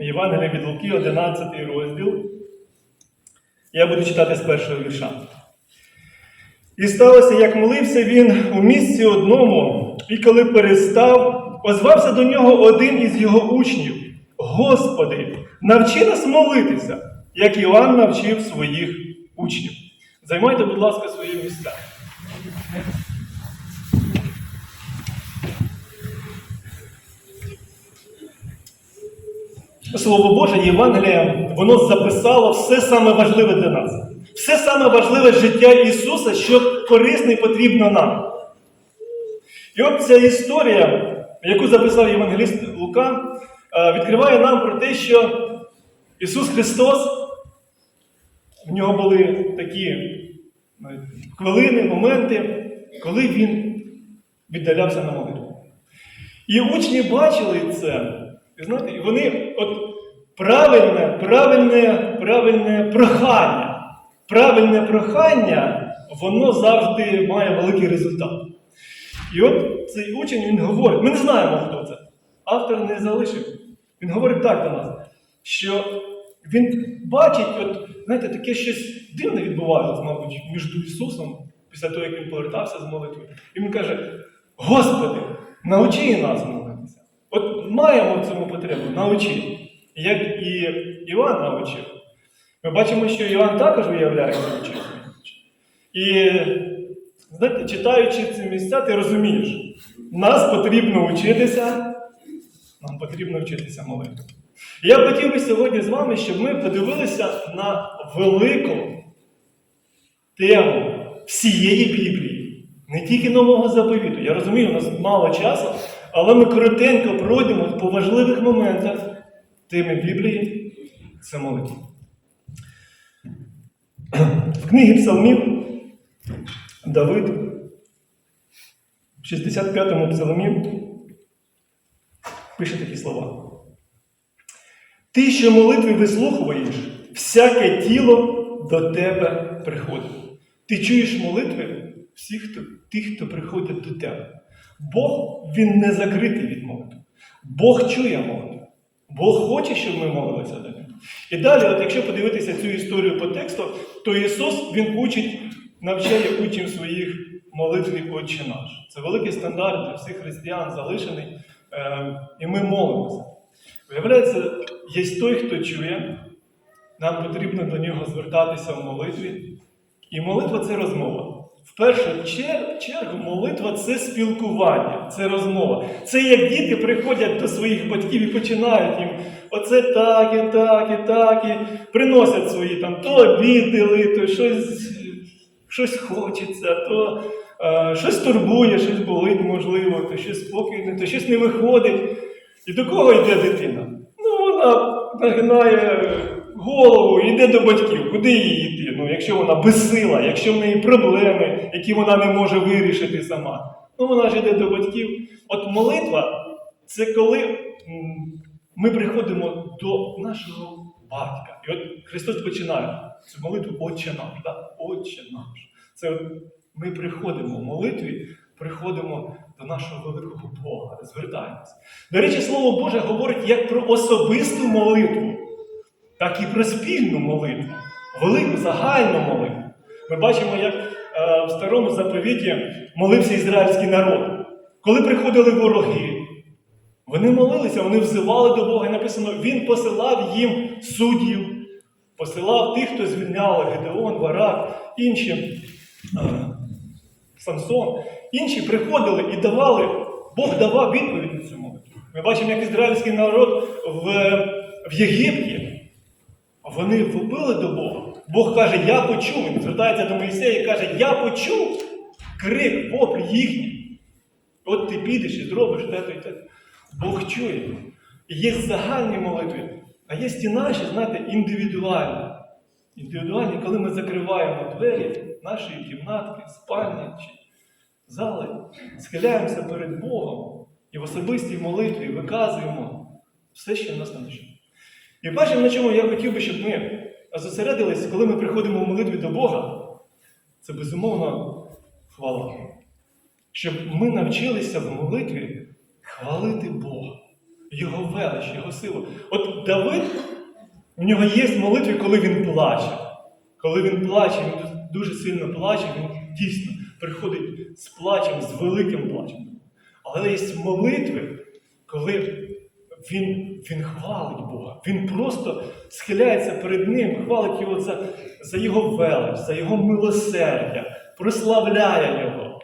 Євангелія від Луки, 11 розділ. Я буду читати з першого вірша. І сталося, як молився він у місці одному, і коли перестав, озвався до нього один із його учнів: Господи, навчи нас молитися, як Іван навчив своїх учнів. Займайте, будь ласка, свої місця. Слово Боже, Євангеліє, воно записало все саме важливе для нас. Все саме важливе життя Ісуса, що корисне і потрібно нам. І от ця історія, яку записав Євангеліст Лука, е, відкриває нам про те, що Ісус Христос, в нього були такі хвилини, моменти, коли Він віддалявся на молитву. І учні бачили це. І знаєте, вони от правильне, правильне, правильне прохання. Правильне прохання, воно завжди має великий результат. І от цей учень він говорить: ми не знаємо, хто це. Автор не залишив. Він говорить так до нас, що він бачить, от, знаєте, таке щось дивне відбувалося, мабуть, між Ісусом після того, як він повертався з молитви. І він каже: Господи, научи нас. От маємо в цьому потребу, научи. Як і Іван навчив. Ми бачимо, що Іван також виявляється учив. І знаєте, читаючи ці місця, ти розумієш, нас потрібно вчитися, нам потрібно вчитися молитві. І я хотів би сьогодні з вами, щоб ми подивилися на велику тему всієї Біблії, не тільки нового заповіту. Я розумію, у нас мало часу, але ми коротенько пройдемо по важливих моментах теми Біблії це молитва. В книгі Псалмів Давид в 65-му псалмі пише такі слова. Ти, що молитви вислухуєш, всяке тіло до тебе приходить. Ти чуєш молитви всіх, тих, хто приходить до тебе. Бог він не закритий від молитви. Бог чує молитву. Бог хоче, щоб ми молилися до нього. І далі, от якщо подивитися цю історію по тексту, то Ісус Він учить, навчає учнів своїх молитві Отче наш. Це великий стандарт для всіх християн залишений. Е, і ми молимося. Виявляється, є той, хто чує, нам потрібно до нього звертатися в молитві. І молитва це розмова. В першу чергу молитва це спілкування, це розмова. Це як діти приходять до своїх батьків і починають їм оце так, і так, і так, і приносять свої там то обідали, то щось, щось хочеться, то е, щось турбує, щось болить, можливо, то щось спокійне, то щось не виходить. І до кого йде дитина? Ну, вона нагинає голову і йде до батьків. Куди їй йти? Ну, якщо вона безсила, якщо в неї проблеми, які вона не може вирішити сама. Ну, вона ж йде до батьків. От молитва це коли ми приходимо до нашого батька. І от Христос починає цю молитву Отче наш. Да? Отче наш. Це ми приходимо в молитві, приходимо до нашого великого Бога, звертаємося. До речі, Слово Боже говорить як про особисту молитву, так і про спільну молитву, велику загальну молитву. Ми бачимо, як е, в старому заповіті молився ізраїльський народ. Коли приходили вороги, вони молилися, вони взивали до Бога, і написано, Він посилав їм суддів, посилав тих, хто звільняв Гедеон, Варак, інші, е, Самсон. Інші приходили і давали, Бог давав відповідь на цю молитву. Ми бачимо, як ізраїльський народ в, в Єгипті. Вони вопили до Бога. Бог каже, я почув. Він звертається до Моїсея і каже, я почув крик, вопль їхній. От ти підеш і зробиш те-то і те. Бог чує. І є загальні молитви, а є ті наші, знаєте, індивідуальні. Індивідуальні, коли ми закриваємо двері нашої кімнатки, спальні чи зали, схиляємося перед Богом і в особистій молитві виказуємо все, що в нас на душі. І бачимо, на чому я хотів би, щоб ми зосередились, коли ми приходимо в молитві до Бога, це безумовно хвала. Щоб ми навчилися в молитві хвалити Бога. Його велич, Його силу. От Давид, у нього є молитви, коли він плаче. Коли він плаче, він дуже сильно плаче, він дійсно приходить з плачем, з великим плачем. Але є молитви, коли він, він хвалить Бога. Він просто схиляється перед Ним, хвалить Його за, за Його велич, за Його милосердя, прославляє Його.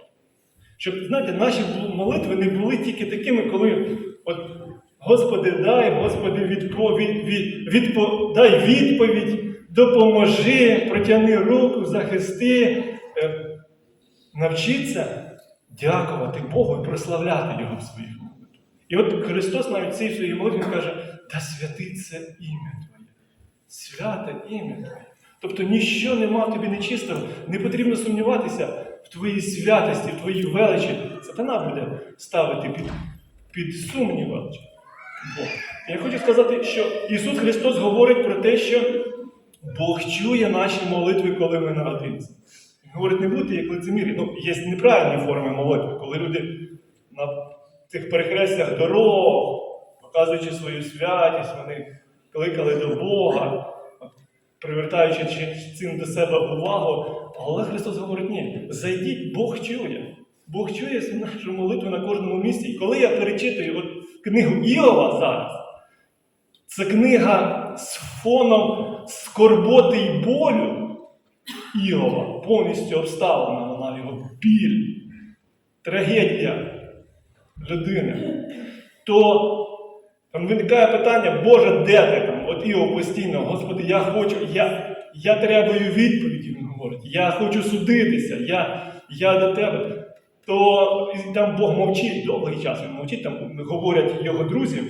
Щоб, знаєте, наші молитви не були тільки такими, коли от, Господи, дай, Господи, відпо, від, від, відпо, дай відповідь, допоможи, протягни руку, захисти. Е, Навчіться дякувати Богу і прославляти Його в своїх. І от Христос навіть в цій своїй молитві каже, та святиться ім'я Твоє. Святе ім'я Твоє. Тобто ніщо нема в тобі нечистого, не потрібно сумніватися в твоїй святості, в твоїй величі. Сатана буде ставити під, під сумнів. Я хочу сказати, що Ісус Христос говорить про те, що Бог чує наші молитви, коли ми народилися. Він говорить, не будьте як лицемірі. Ну, є неправильні форми молитви, коли люди на цих перехрестях дорог, показуючи свою святість, вони кликали до Бога, привертаючи цим до себе увагу. Але Христос говорить, ні, зайдіть, Бог чує. Бог чує нашу молитву на кожному місці. І коли я перечитую от книгу Іова зараз, це книга з фоном скорботи й болю Іова, повністю обставлена вона його біль, трагедія людини, то там виникає питання, Боже, де ти там? От Іов постійно, Господи, я хочу, я, я требую відповіді, він говорить, я хочу судитися, я, я до тебе. То там Бог мовчить довгий час, він мовчить, там говорять його друзі.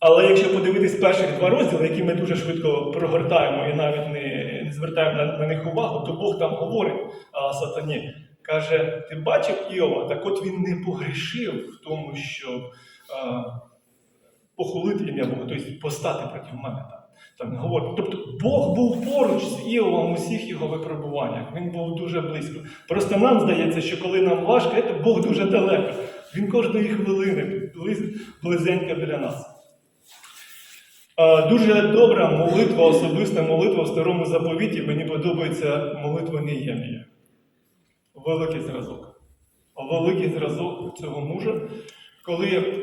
Але якщо подивитись перших два розділи, які ми дуже швидко прогортаємо і навіть не, звертаємо на них увагу, то Бог там говорить а, сатані. Каже, ти бачив Іова, так от він не погрішив в тому, щоб а, похулити ім'я Бога, тобто постати проти мене. Там говорить. Тобто Бог був поруч з Іовом у всіх його випробуваннях. Він був дуже близько. Просто нам здається, що коли нам важко, це Бог дуже далеко. Він кожної хвилини близ- близенько біля нас. Е, Дуже добра молитва, особиста молитва в старому заповіті. Мені подобається молитва Неємія. Великий зразок. Великий зразок цього мужа, коли,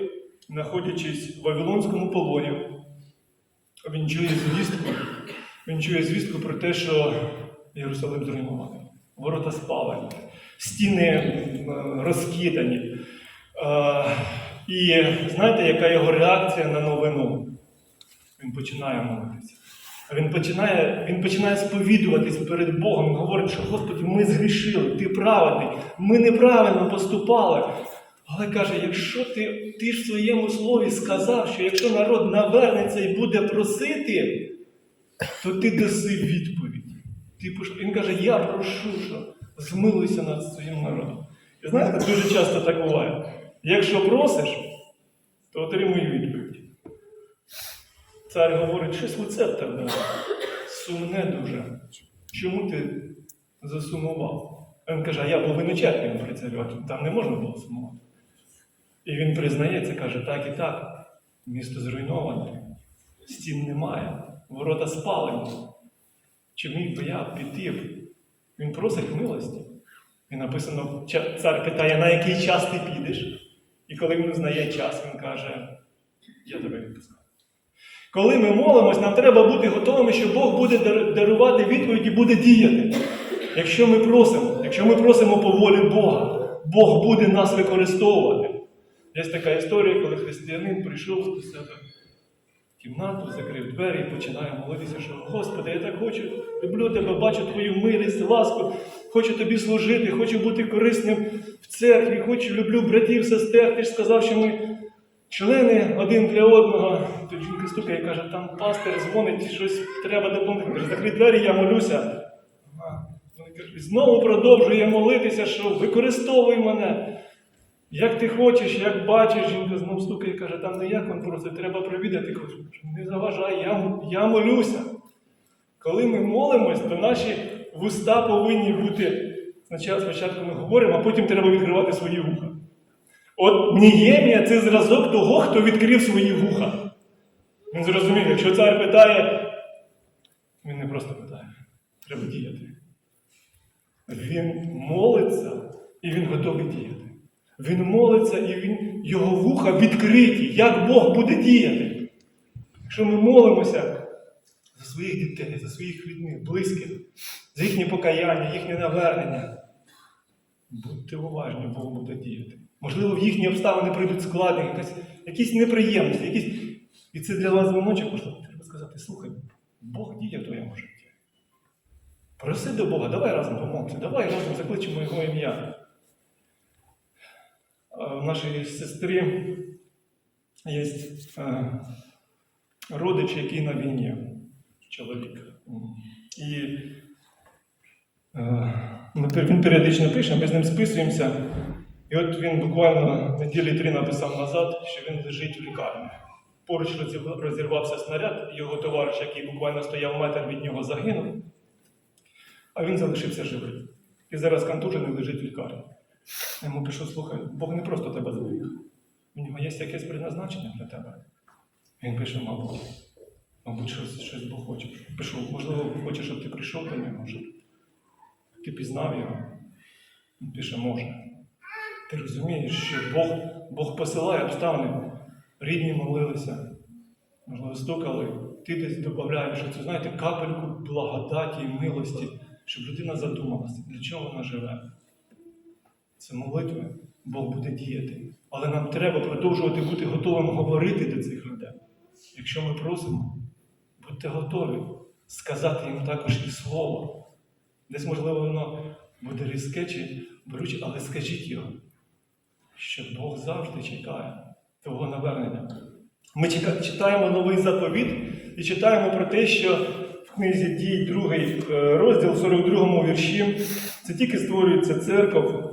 знаходячись в Вавилонському полоні, він чує звістку, він чує звістку про те, що Єрусалим зруйнований, ворота спалені, стіни розкидані. Е, І знаєте, яка його реакція на новину? Він починає молитися. Він починає, він починає сповідуватись перед Богом. Говорить, що Господи, ми згрішили, ти праведний, ми неправильно поступали. Але каже, якщо ти, ти ж в своєму слові сказав, що якщо народ навернеться і буде просити, то ти даси відповідь. Ти пош- Він каже, я прошу, що змилуйся над своїм народом. І знаєте, дуже часто так буває. Якщо просиш, то отримуй відповідь. Цар говорить, щось лице в тебе сумне дуже. Чому ти засумував? Він каже, а я був виночерпним при царю, там не можна було сумувати. І він признається, каже, так і так. Місто зруйноване, стін немає, ворота спалені. Чи міг би я піти? Він просить милості. І написано, цар питає, на який час ти підеш? І коли він знає час, він каже, я тебе відпускаю. Коли ми молимось, нам треба бути готовими, що Бог буде дар- дарувати відповіді, буде діяти. Якщо ми просимо, якщо ми просимо по волі Бога, Бог буде нас використовувати. Є така історія, коли християнин прийшов до себе в кімнату, закрив двері і починає молитися, що Господи, я так хочу, люблю тебе, бачу твою милість, ласку, хочу тобі служити, хочу бути корисним в церкві, хочу, люблю братів, сестер. Ти ж сказав, що ми члени один для одного. Тут жінка стукає і каже, там пастир дзвонить, щось треба допомогти. Каже, закрий двері, я молюся. Вони кажуть, «І Знову продовжує молитися, що використовуй мене. Як ти хочеш, як бачиш, жінка знов стукає і каже, там не як він просить, треба провідати. Кажу, не заважай, я, я молюся. Коли ми молимось, то наші вуста повинні бути. Спочатку ми говоримо, а потім треба відкривати свої вуха. От Ніємія це зразок того, хто відкрив свої вуха. Він зрозумів, якщо цар питає, він не просто питає, треба діяти. Він молиться і він готовий діяти. Він молиться і він, його вуха відкриті, як Бог буде діяти. Якщо ми молимося за своїх дітей, за своїх рідних, близьких, за їхнє покаяння, їхнє навернення, будьте уважні, Бог буде діяти. Можливо, в їхні обставини прийдуть складні, якась, якісь неприємності, якісь... і це для вас дзвоночок, можливо, треба сказати, слухай, Бог діє в твоєму житті. Проси до Бога, давай разом помолимося, давай разом закличемо Його ім'я. А В нашої сестри є е, родич, який на війні, чоловік. І е, він періодично пише, ми з ним списуємося. І от він буквально неділі три написав назад, що він лежить в лікарні. Поруч розірвався снаряд, його товариш, який буквально стояв метр від нього, загинув, а він залишився живий. І зараз контужений лежить в лікарні. Я йому пишу, слухай, Бог не просто тебе зберіг. У нього є якесь призначення для тебе. Він пише, мабуть, мабуть, щось, щось Бог хоче. Пишу, можливо, хоче, щоб ти прийшов до нього, ти пізнав його. Він пише, може. Ти розумієш, що Бог, Бог посилає обставини. Рідні молилися, можливо, стукали. Ти десь додаєш це, знаєте, капельку благодаті і милості, щоб людина задумалася, для чого вона живе. Це молитви, Бог буде діяти. Але нам треба продовжувати бути готовим говорити до цих людей. Якщо ми просимо, будьте готові сказати їм також і слово. Десь, можливо, воно буде різке чи беруче, але скажіть його, що Бог завжди чекає того навернення. Ми читаємо новий заповіт і читаємо про те, що в книзі дій, другий е, розділ, 42 вірші, це тільки створюється церков.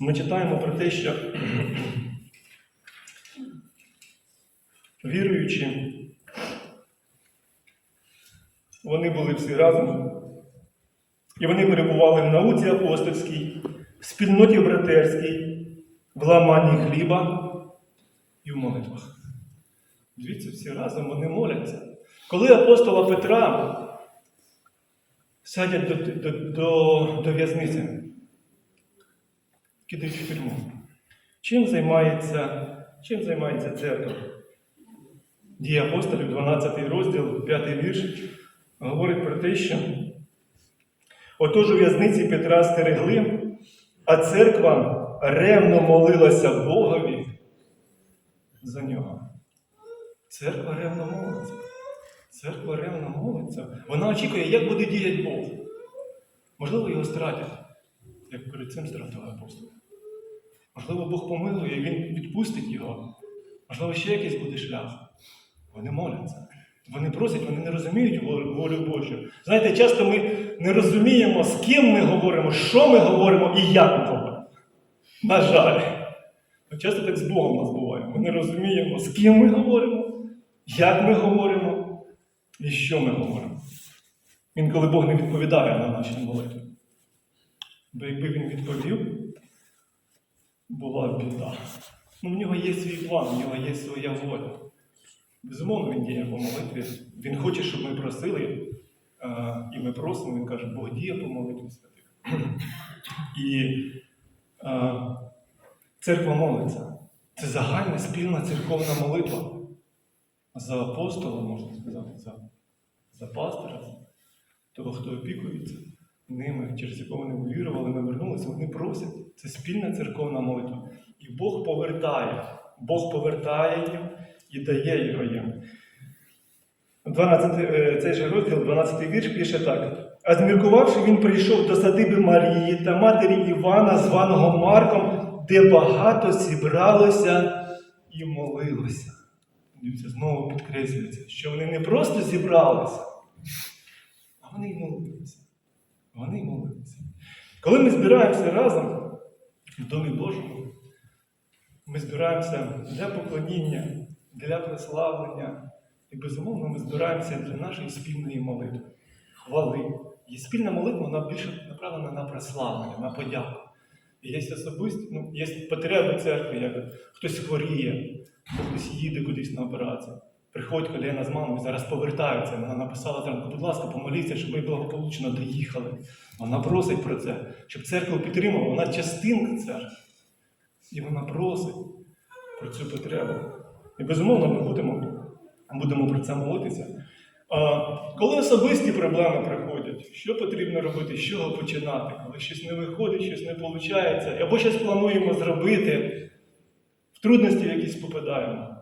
Ми читаємо про те, що віруючі, вони були всі разом, і вони перебували в науці апостольській, в спільноті братерській, в ламанні хліба і в молитвах. Дивіться, всі разом вони моляться. Коли апостола Петра садять до, до, до, до в'язниці, кидають в тюрму. Чим займається, чим займається церква? Дія апостолів, 12 розділ, 5 вірш, говорить про те, що отож у в'язниці Петра стерегли, а церква ревно молилася Богові за нього. Церква ревно молиться. Церква ревно молиться. Вона очікує, як буде діяти Бог. Можливо, його стратять, як перед цим стратили апостоли. Можливо, Бог помилує, і Він відпустить його. Можливо, ще якийсь буде шлях. Вони моляться. Вони просять, вони не розуміють волю Божу. Знаєте, часто ми не розуміємо, з ким ми говоримо, що ми говоримо і як ми говоримо. На жаль. Ми часто так з Богом нас буває. Ми не розуміємо, з ким ми говоримо, як ми говоримо і що ми говоримо. Інколи Бог не відповідає на наші молитви. Бо якби він відповів, була б біда. Ну, в нього є свій план, в нього є своя воля. Безумовно, він діє по молитві. Він хоче, щоб ми просили, е, і ми просимо, він каже, Бог діє по молитві святих. І церква молиться. Це загальна спільна церковна молитва. За апостола, можна сказати, за, за пастора, того, хто опікується ними, через якого вони увірували, навернулися, вони просять. Це спільна церковна молитва. І Бог повертає. Бог повертає їм і дає його їм. 12, е, цей же розділ, 12 вірш пише так. А зміркувавши, він прийшов до садиби Марії та матері Івана, званого Марком, де багато зібралося і молилося. Дивіться, знову підкреслюється, що вони не просто зібралися, а вони й молилися. Вони й молилися. Коли ми збираємося разом в Домі Божому, ми збираємося для поклоніння, для прославлення. І безумовно ми збираємося для нашої спільної молитви, хвали. І спільна молитва вона більше направлена на прославлення, на подяку. І Є особисті, ну, є потреби церкви, як хтось хворіє, хтось їде кудись на операцію. Приходить Коліна з мамою, зараз повертаються. Вона написала зранку, будь ласка, помоліться, щоб ми благополучно доїхали. Вона просить про це, щоб церкву підтримала, вона частинка церкви. І вона просить про цю потребу. І безумовно ми будемо, будемо про це молитися. А, коли особисті проблеми приходять, що потрібно робити, з чого починати? Коли щось не виходить, щось не виходить, або щось плануємо зробити, в трудності якісь попадаємо.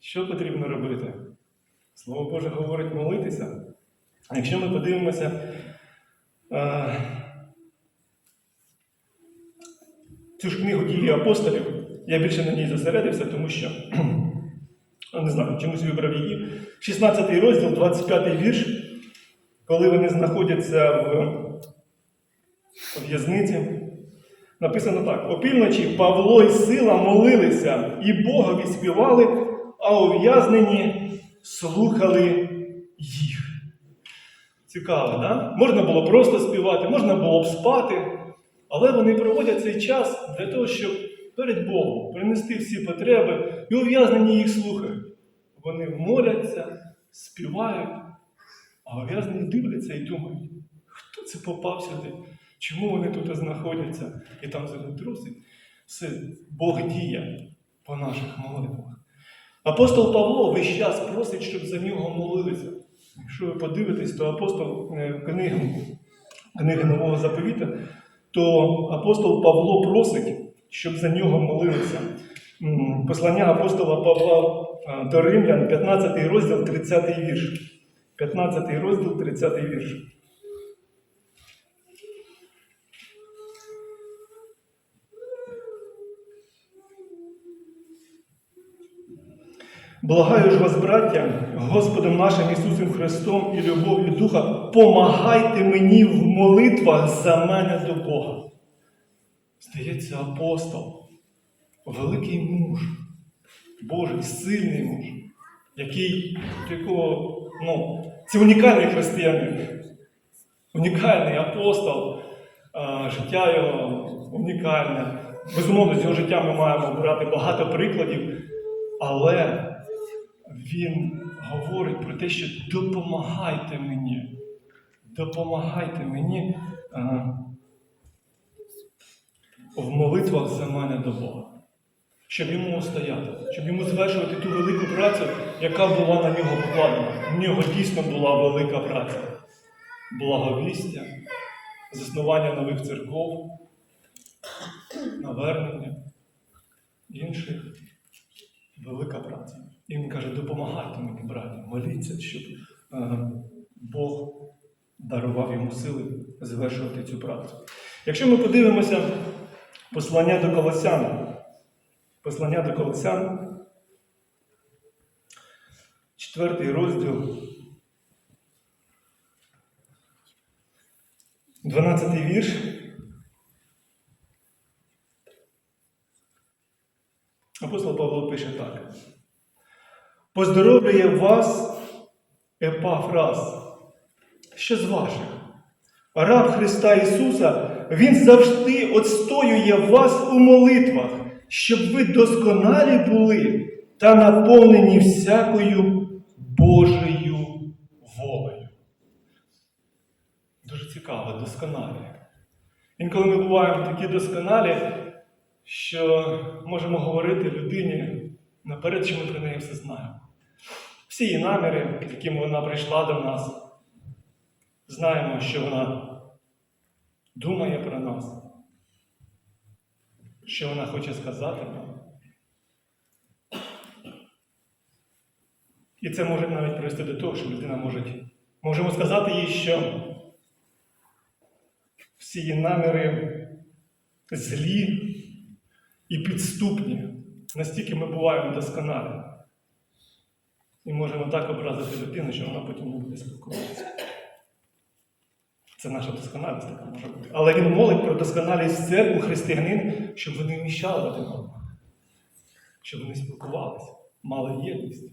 Що потрібно робити? Слово Боже говорить молитися. А якщо ми подивимося е, цю ж книгу дії апостолів, я більше на ній зосередився, тому що не знаю, чомусь вибрав її. 16 розділ, 25 вірш, коли вони знаходяться в в'язниці. Написано так: опівночі Павло і сила молилися і Богові співали, а ув'язнені слухали їх. Цікаво, да? Можна було просто співати, можна було б спати, але вони проводять цей час для того, щоб перед Богом принести всі потреби, і ув'язнені їх слухають. Вони моляться, співають, а ув'язнені дивляться і думають, хто це попав сюди? Чому вони тут знаходяться і там трусить? Все, Бог діє по наших молитвах. Апостол Павло весь час просить, щоб за нього молилися. Якщо ви подивитесь, то апостол е, книги, книги Нового заповіта, то апостол Павло просить, щоб за нього молилися. Послання апостола Павла е, до Римлян, 15 розділ, 30 вірш. 15 розділ, 30 вірш. Благаю ж вас, браття, Господом нашим Ісусом Христом і любов'ю Духа, помагайте мені в молитвах за мене до Бога. Здається, апостол, великий муж, Божий, сильний муж, який, якого, ну, це унікальний християнин, унікальний апостол, життя його унікальне. Безумовно, з його життя ми маємо брати багато прикладів, але він говорить про те, що допомагайте мені. Допомагайте мені в молитвах за мене до Бога. Щоб йому стояти, щоб йому звершувати ту велику працю, яка була на нього покладена. У нього дійсно була велика праця. Благовістя, заснування нових церков, навернення інших велика праця. І він каже, допомагайте мені, браті, моліться, щоб е, Бог дарував йому сили завершувати цю працю. Якщо ми подивимося послання до Колосян, послання до Колосян, четвертий розділ, 12 вірш. Апостол Павло пише так. Поздоровлює вас Епафраз, що з ваших. Раб Христа Ісуса, Він завжди отстоює вас у молитвах, щоб ви досконалі були та наповнені всякою Божою волею. Дуже цікаво, досконалі. Інколи ми буваємо такі досконалі, що можемо говорити людині наперед, що ми про неї все знаємо. Всі її наміри, якими вона прийшла до нас, знаємо, що вона думає про нас, що вона хоче сказати нам. І це може навіть привести до того, що людина може, можемо сказати їй, що всі її наміри злі і підступні. Настільки ми буваємо досконалі. І можемо так образити людину, що вона потім не буде спілкуватися. Це наша досконалість така може бути. Але він молить про досконалість церкву християнин, щоб вони вміщали один одного, щоб вони спілкувалися, мали єдність.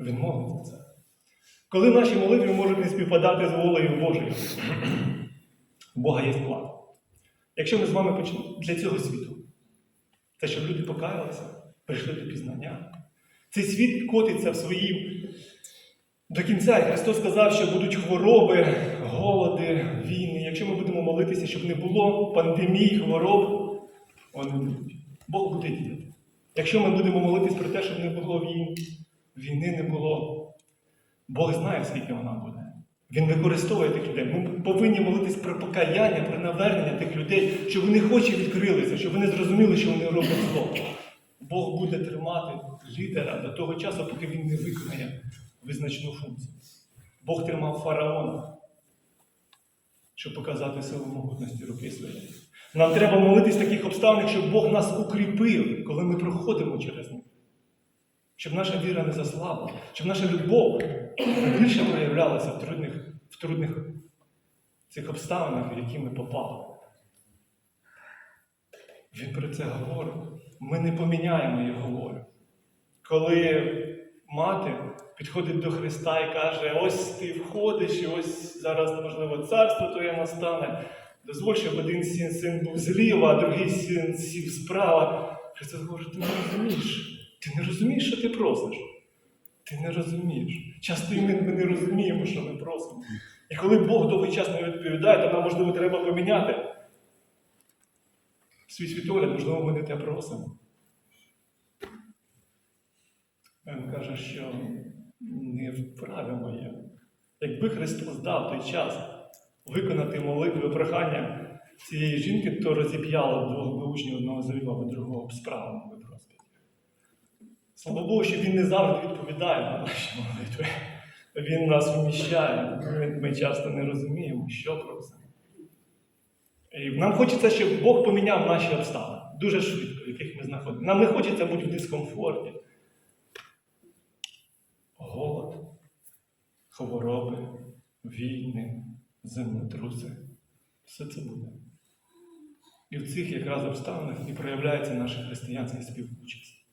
Він молить за це. Коли наші молитви можуть не співпадати з волею Божою, У Бога є план. Якщо ми з вами почнемо для цього світу, це щоб люди покаялися, прийшли до пізнання. Цей світ котиться в своїм до кінця. Христос сказав, що будуть хвороби, голоди, війни. Якщо ми будемо молитися, щоб не було пандемій, хвороб, вони будуть. Бог буде діяти. Якщо ми будемо молитись про те, щоб не було війн, війни не було, Бог знає, скільки вона буде. Він використовує тих людей. Ми повинні молитись про покаяння, про навернення тих людей, щоб вони хоч відкрилися, щоб вони зрозуміли, що вони роблять зло. Бог буде тримати лідера до того часу, поки він не виконає визначну функцію. Бог тримав фараона, щоб показати силу могутності руки своєї. Нам треба молитись в таких обставинах, щоб Бог нас укріпив, коли ми проходимо через них. Щоб наша віра не заслабла, щоб наша любов більше проявлялася в трудних, в трудних цих обставинах, в які ми попали. Він про це говорить. Ми не поміняємо його волю. Коли мати підходить до Христа і каже, ось ти входиш, і ось зараз, можливо, царство твоє настане. Дозволь, щоб один син, син був зліва, а другий син сів справа. Христос говорить, ти не розумієш. Ти не розумієш, що ти просиш. Ти не розумієш. Часто і ми, ми не розуміємо, що ми просимо. І коли Бог довгий час не відповідає, то нам, можливо, треба поміняти свій світогляд, можливо, ми не те просимо. Він каже, що не вправі моє. Якби Христос дав той час виконати молитви прохання цієї жінки, то розіп'яло двох би учнів одного завів, а другого б справу могли б розп'яти. Слава Богу, що Він не завжди відповідає на наші молитви. Він нас вміщає. Ми часто не розуміємо, що просимо. І нам хочеться, щоб Бог поміняв наші обставини дуже швидко, в яких ми знаходимося. Нам не хочеться бути в дискомфорті. Хвороби, війни, землетруси. Все це буде. І в цих якраз обставинах і проявляється наша християнська співучасть.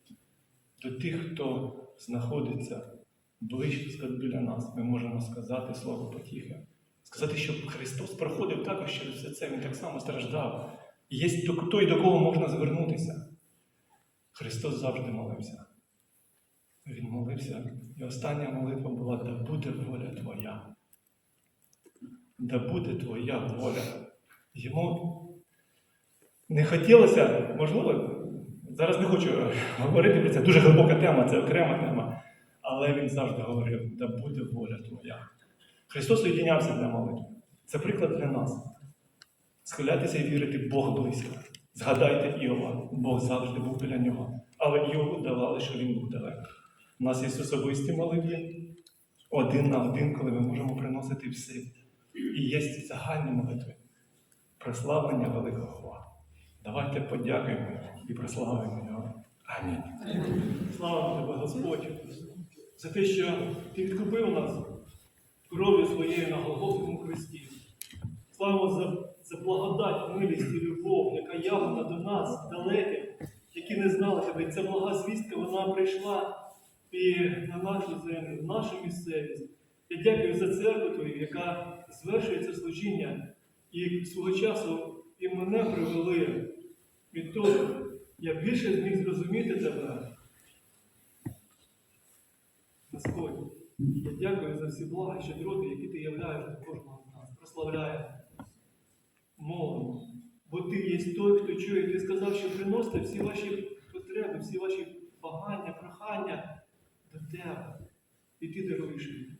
До тих, хто знаходиться ближче біля нас, ми можемо сказати слово потіхи. Сказати, що Христос проходив також через все це, Він так само страждав. І є той, до кого можна звернутися. Христос завжди молився. Він молився, і остання молитва була да буде воля Твоя. Да буде Твоя воля. Йому не хотілося, можливо, зараз не хочу говорити про це, дуже глибока тема, це окрема тема. Але він завжди говорив, да буде воля Твоя. Христос уєднявся для молитви. Це приклад для нас. Схиляйтеся і вірити, Бог близько. Згадайте Іова, Бог завжди був біля нього. Але Іову давали, що він був далеко. У нас є особисті молитви, один на один, коли ми можемо приносити все. І є загальні молитви. Прославлення великого. Давайте подякуємо Його і прославимо Його. Амінь. Слава тебе, Господь, за те, що Ти відкупив нас кров'ю своєю на Голгофському Христі. Слава за, за благодать, милість і любов, яка явлена до нас, далеких, які не знали тебе. І ця блага звістка, вона прийшла і на нашу землю, в нашу місцевість. Я дякую за церкву Твою, яка звершує це служіння. І свого часу і мене привели від того, я більше зміг зрозуміти тебе. Господь, я дякую за всі блага щедроти, які ти являєш до кожного з нас. Прославляємо, молимо. Бо ти є той, хто чує. Ти сказав, що приносите всі ваші потреби, всі ваші багання, прохання до тебе. І ти даруєш їх.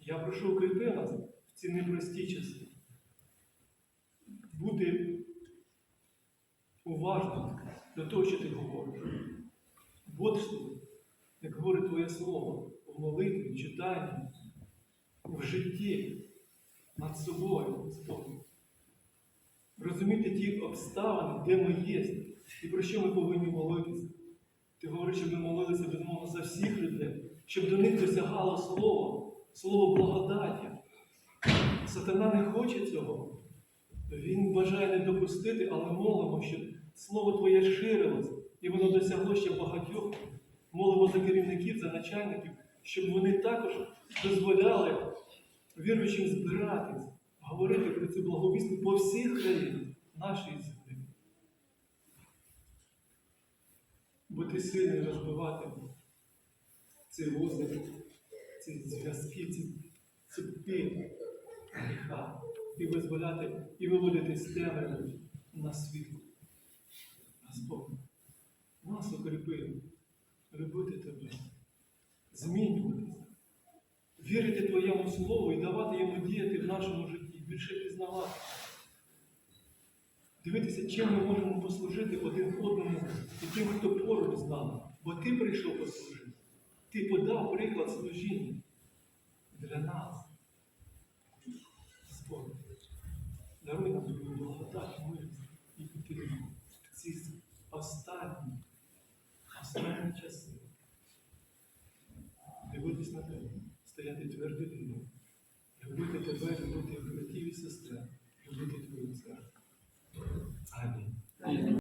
Я прошу укріпи нас в ці непрості часи. Бути уважним до того, що ти говориш. Бодствуй, як говорить Твоє Слово, в молитві, читанні, в житті над собою, Господь. Розуміти ті обставини, де ми є, і про що ми повинні молитися. Ти говориш, щоб ми молилися безумовно за всіх людей, щоб до них досягало слово, слово благодаті. Сатана не хоче цього. Він бажає не допустити, але молимо, щоб слово Твоє ширилось, і воно досягло ще багатьох. Молимо за керівників, за начальників, щоб вони також дозволяли віруючим збиратись, говорити про цю благовістку по всіх країнах нашої землі. Бути сильним розбивати ці вузли, ці зв'язки, ці цепи гріха і визволяти, і виводити з темряви на світло. Господь, нас укріпи, любити тебе, змінюватися, вірити Твоєму Слову і давати йому діяти в нашому житті, більше пізнавати. Дивитися, чим ми можемо послужити один одному і тим, хто поруч з нами. Бо ти прийшов послужити. Ти подав приклад служіння для нас. Господь, даруй нам твою благодать, милість і підтримку в ці останні, останні часи. Дивитись на тебе, стояти твердо вірно, любити тебе, любити братів і сестер, Amen. Amen.